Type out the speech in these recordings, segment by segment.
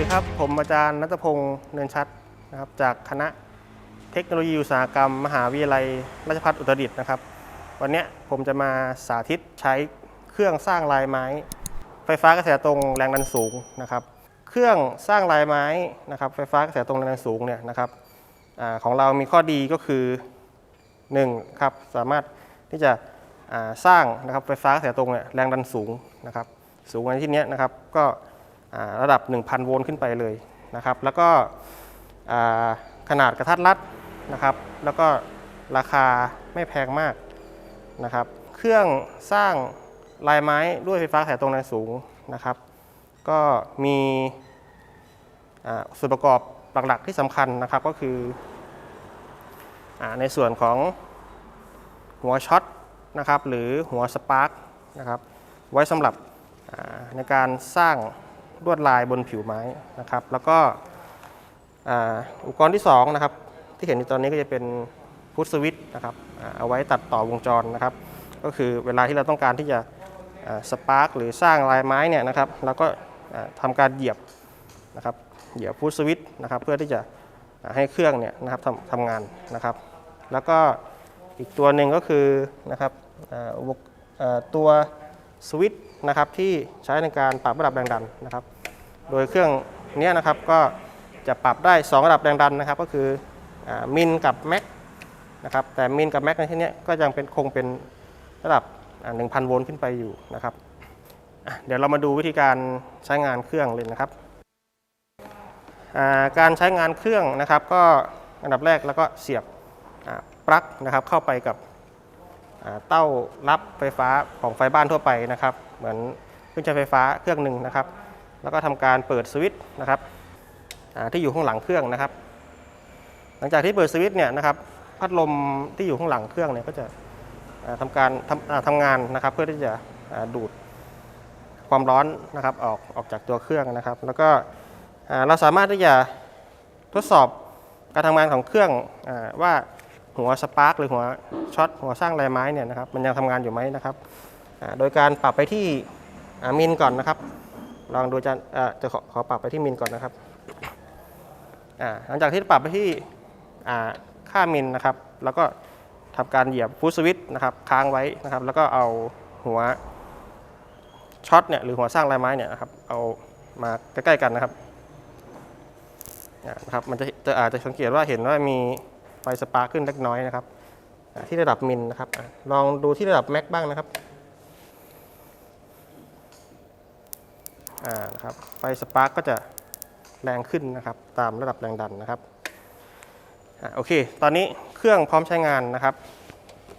ดีครับ ผมอาจารย์นัทพงศ์เนินชัดนะครับจากคณะเทคโนโลยีอุตสาหกรรม มหาวิทยาลัยราชภัฏอุตรดิตถ์นะครับ วันนี้ผมจะมาสาธิตใช้เครื่องสร้างลายไม้ ไฟฟ้ากระแสตรงแรงดันสูงนะครับ เครื่องสร้างลายไม้นะครับไฟฟ้ากระแสตรงแรงดันสูงเนี่ยนะครับอของเรามีข้อดีก็คือ1ครับสามารถที่จะสร้างนะครับไฟฟ้ากระแสตรงเนี่ยแรงดันสูงนะครับ สูงในที่นี้นะครับก็ ระดับ 1,000 โวลต์ขึ้นไปเลยนะครับ แล้วก็ขนาดกระทัดรัดนะครับ แล้วก็ราคาไม่แพงมากนะครับ เครื่องสร้างลายไม้ด้วยไฟฟ้ากระแสตรงแรงสูงนะครับ ก็มีส่วนประกอบหลักๆที่สำคัญนะครับก็คืออในส่วนของหัวช็อตนะครับหรือหัวสปาร์กนะครับไว้สำหรับในการสร้าง ลวดลายบนผิวไม้นะครับ แล้วก็อุปกรณ์ที่2นะครับที่เห็นอยู่ตอนนี้ก็จะเป็นพุทสวิตนะครับเอาไว้ตัดต่อวงจรนะครับ ก็คือเวลาที่เราต้องการที่จะสปาร์กหรือสร้างลายไม้เนี่ยนะครับเราก็อ่าทำการเหยียบนะครับเหยียบพุทสวิตนะครับเพื่อที่จะให้เครื่องเนี่ยนะครับทำทำงานนะครับ แล้วก็อีกตัวหนึ่งก็คือนะครับตัวสวิต นะครับที่ใช้ในการปรับระดับแรงดันนะครับ โดยเครื่องเนี้ยนะครับก็จะปรับได้ 2 ระดับแรงดันนะครับ ก็คือมินกับแม็กนะครับแต่มินกับแม็กในที่นี้ก็ยังเป็นคงเป็นระดับอ่า1,000 โวลต์ขึ้นไปอยู่นะครับเดี๋ยวเรามาดูวิธีการใช้งานเครื่องเลยนะครับ การใช้งานเครื่องนะครับ ก็อันดับแรกแล้วก็เสียบปลั๊กนะครับเข้าไปกับเต้ารับไฟฟ้าของไฟบ้านทั่วไปนะครับ เหมือนเครื่องใช้ไฟฟ้าเครื่องหนึ่งนะครับ แล้วก็ทำการเปิดสวิตช์นะครับที่อยู่ข้างหลังเครื่องนะครับ หลังจากที่เปิดสวิตช์เนี่ยนะครับพัดลมที่อยู่ข้างหลังเครื่องเนี่ยก็จะอ่าทำการทำทำงานนะครับ เพื่อที่จะดูดความร้อนนะครับออกออกจากตัวเครื่องนะครับ แล้วก็เราสามารถที่จะทดสอบการทำงานของเครื่องอว่าหัวสปาร์กหรือหัวช็อตหัวสร้างลายไม้เนี่ยนะครับมันยังทำงานอยู่ไหมนะครับ โดยการปรับไปที่มินก่อนนะครับ ลองดูจะจะขอขอปรับไปที่มินก่อนนะครับหลังจากที่ปรับไปที่ค่ามินนะครับ แล้วก็ทำการเหยียบฟูสวิตนะครับค้างไว้นะครับ แล้วก็เอาหัวช็อตเนี่ยหรือหัวสร้างลายไม้เนี่ยนะครับเอามาใกล้ๆกันนะครับนะครับมันจะจะอาจจะสังเกตว่าเห็นว่ามีไฟสปาร์ขึ้นเล็กน้อยนะครับ ที่ระดับมิลนะครับ ลองดูที่ระดับแม็กบ้างนะครับ อ่านะครับไฟสปาร์คก็จะแรงขึ้นนะครับ ตามระดับแรงดันนะครับอ่าโอเค ตอนนี้เครื่องพร้อมใช้งานนะครับ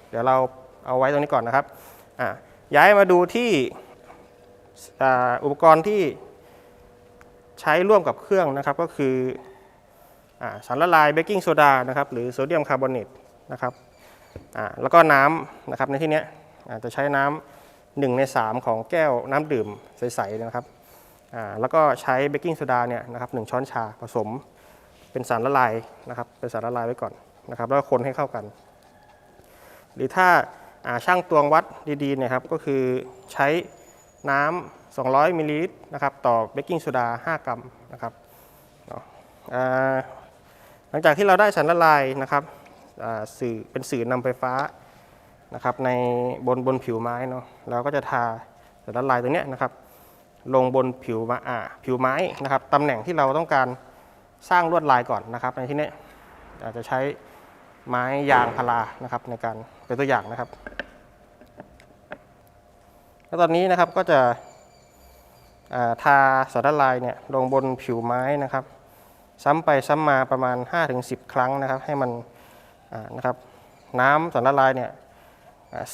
เดี๋ยวเราเอาไว้ตรงนี้ก่อนนะครับอ่าย้ายมาดูที่อ,อุปกรณ์ที่ใช้ร่วมกับเครื่องนะครับก็คืออสารละลายเบกกิ้งโซดานะครับหรือโซเดียมคาร์บอเนตนะครับแล้วก็น้ำนะครับในที่นี้จะใช้น้ำหนึ่งใน 3 ของแก้วน้ำดื่มใสๆนะครับ แล้วก็ใช้เบกกิ้งโซดาเนี่ยนะครับหนึ่งช้อนชาผสมเป็นสารละลายนะครับเป็นสารละลายไว้ก่อนนะครับแล้วก็คนให้เข้ากัน หรือถ้าาช่างตวงวัดดีๆเนยครับก็คือใช้น้ำ 200 มิลลิลิตรนะครับต่อเบกกิ้งโซดา 5 กรัมนะครับหลังจากที่เราได้สารละลายนะครับสื่อเป็นสื่อนำไฟฟ้านะครับในบนบนผิวไม้เนาะเราก็จะทาสารละลายตัวเนี้ยนะครับ ลงบนผิวมาอ่าผิวไม้นะครับตำแหน่งที่เราต้องการสร้างลวดลายก่อนนะครับ ในที่นี้อาจจะใช้ไม้ยางพารานะครับในการเป็นตัวอย่างนะครับ แล้วตอนนี้นะครับก็จะาทาสารละลายเนี่ยลงบนผิวไม้นะครับ ซ้ำไปซ้ำมาประมาณ 5-10 ครั้งนะครับ ให้มันนะครับน้ำสารละลายเนี่ย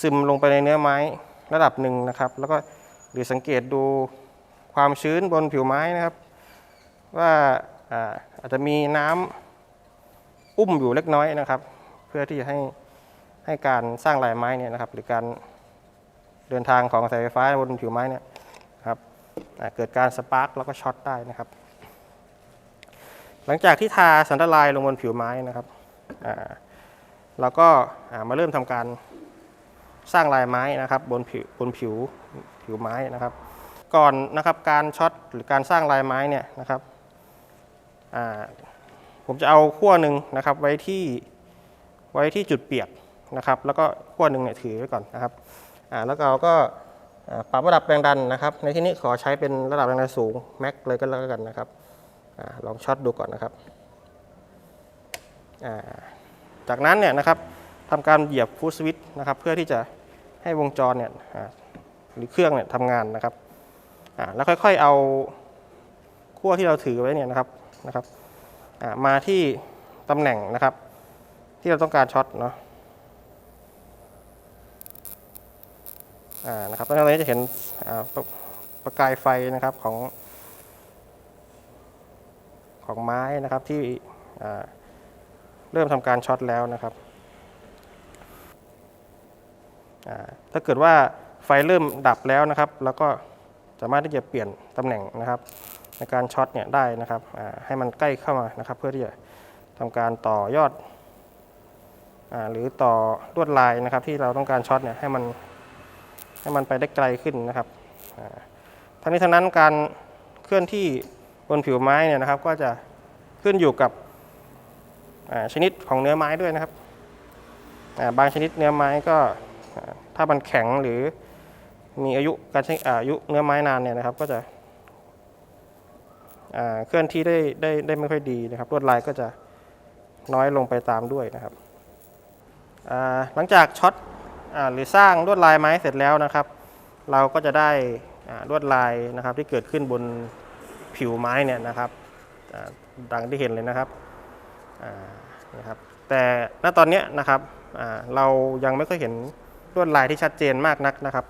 ซึมลงไปในเนื้อไม้ระดับหนึ่งนะครับ แล้วก็หรือสังเกตดู ความชื้นบนผิวไม้นะครับ ว่าอาจจะมีน้ำอุ้มอยู่เล็กน้อยนะครับ เพื่อที่จะให้ให้การสร้างลายไม้เนี่ยนะครับ หรือการเดินทางของกระแสไฟฟ้าบนผิวไม้เนี่ยครับเกิดการสปาร์กแล้วก็ช็อตได้นะครับ หลังจากที่ทาสันตลายลงบนผิวไม้นะครับเราก็ามาเริ่มทำการสร้างลายไม้นะครับบนผิวบนผิวผิวไม้นะครับ ก่อนนะครับการช็อตหรือการสร้างลายไม้เนี่ยนะครับผมจะเอาขั้วหนึ่งนะครับไว้ที่ไว้ที่จุดเปียกนะครับ แล้วก็ขั้วหนึ่งเนี่ยถือไว้ก่อนนะครับแล้วเราก็ปรับระดับแรงดันนะครับ ในที่นี้ขอใช้เป็นระดับแรงดันสูงแม็กเลยก็แล้วกันนะครับอลองช็อตดูก่อนนะครับาจากนั้นเนี่ยนะครับทำการเหยียบฟูสวิตนะครับ เพื่อที่จะให้วงจรเนี่ยหรือเครื่องเนี่ยทำงานนะครับ แล้วค่อยๆเอาขั้วที่เราถือไว้เนี่ยนะครับนะครับอ่ามาที่ตำแหน่งนะครับ ที่เราต้องการช็อตเนาะอ่านะครับตอนนี้จะเห็นประประกายไฟนะครับของของไม้นะครับที่เริ่มทำการช็อตแล้วนะครับถ้าเกิดว่าไฟเริ่มดับแล้วนะครับ แล้วก็ สามารถที่จะเปลี่ยนตำแหน่งนะครับ ในการช็อตเนี่ยได้นะครับให้มันใกล้เข้ามานะครับ เพื่อที่จะทำการต่อยอดอหรือต่อลวดลายนะครับ ที่เราต้องการช็อตเนี่ยให้มันให้มันไปได้ไกลขึ้นนะครับอ่าทั้งนี้ทั้งนั้นการเคลื่อนที่บนผิวไม้เนี่ยนะครับ ก็จะขึ้นอยู่กับชนิดของเนื้อไม้ด้วยนะครับบางชนิดเนื้อไม้ก็ถ้ามันแข็งหรือ มีอายุการใช้อายุเนื้อไม้นานเนี่ยนะครับ ก็จะเคลื่อนที่ได้ได้ได้ไม่ค่อยดีนะครับ ลวดลายก็จะน้อยลงไปตามด้วยนะครับหลังจากช็อตอหรือสร้างลวดลายไม้เสร็จแล้วนะครับ เราก็จะได้ลวดลายนะครับที่เกิดขึ้นบนผิวไม้เนี่ยนะครับดังที่เห็นเลยนะครับนะครับ แต่ณตอนนี้นะครับเรายังไม่ค่อยเห็นลวดลายที่ชัดเจนมากนักนะครับ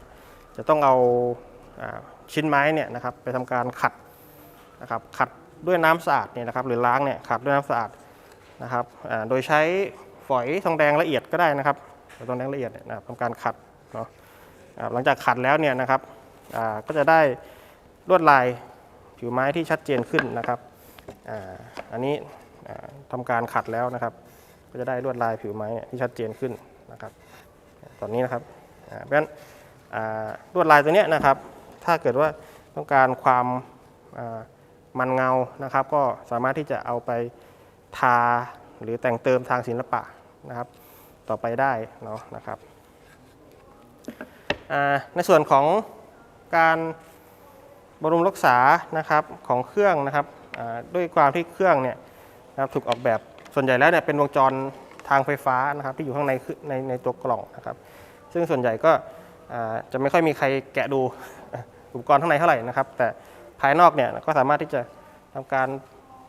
จะต้องเอาอชิ้นไม้เนี่ยนะครับไปทำการขัดนะครับขัดด้วยน้ำสะอาดเนี่ยนะครับหรือล้างเนี่ยขัดด้วยน้ำสะอาดนะครับโดยใช้ฝอยทองแดงละเอียดก็ได้นะครับฝอยทองแดงละเอียดเนี่ยนะทำการขัดเนาะหลังจากขัดแล้วเนี่ยนะครับก็จะได้ลวดลายผิวไม้ที่ชัดเจนขึ้นนะครับอ,อันนี้อ่าทำการขัดแล้วนะครับ ก็จะได้ลวดลายผิวไม้ที่ชัดเจนขึ้นนะครับ ตอนนี้นะครับเพราะฉะนั้น ลวดลายตัวนี้นะครับ ถ้าเกิดว่าต้องการความมันเงานะครับ ก็สามารถที่จะเอาไปทาหรือแต่งเติมทางศิลปะนะครับ ต่อไปได้เนาะนะครับในส่วนของการบำรุงรักษานะครับของเครื่องนะครับด้วยความที่เครื่องเนี่ยนะครับถูกออกแบบส่วนใหญ่แล้วเนี่ยเป็นวงจรทางไฟฟ้านะครับที่อยู่ข้างในในในตัวกล่องนะครับ ซึ่งส่วนใหญ่ก็ จะไม่ค่อยมีใครแกะดูอุปกรณ์ข้างในเท่าไหร่นะครับ แต่ภายนอกเนี่ยก็สามารถที่จะทำการ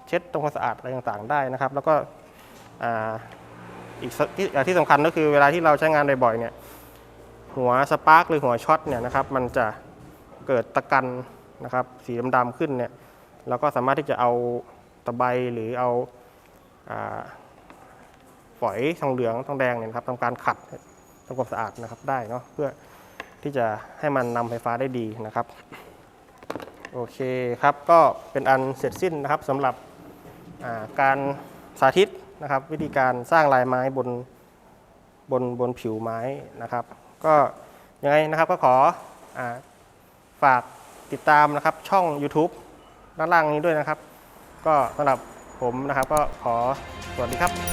เช็ดทำความสะอาดอะไรต่างๆได้นะครับ แล้วก็อีกที่อ่าที่สำคัญก็คือเวลาที่เราใช้งานบ่อยๆเนี่ยหัวสปาร์กหรือหัวช็อตเนี่ยนะครับมันจะเกิดตะกันนะครับสีดำๆขึ้นเนี่ยเราก็สามารถที่จะเอาตะไบหรือเอาฝอยทองเหลืองทองแดงเนี่ยครับทำการขัดทำความสะอาดนะครับได้เนาะเพื่อ ที่จะให้มันนำไฟฟ้าได้ดีนะครับ โอเคครับก็เป็นอันเสร็จสิ้นนะครับสำหรับาการสาธิตนะครับ วิธีการสร้างลายไม้บนบนบนผิวไม้นะครับ ก็ยังไงนะครับก็ขออฝากติดตามนะครับช่อง YouTube ด้านล่างนี้ด้วยนะครับ ก็สำหรับผมนะครับก็ขอสวัสดีครับ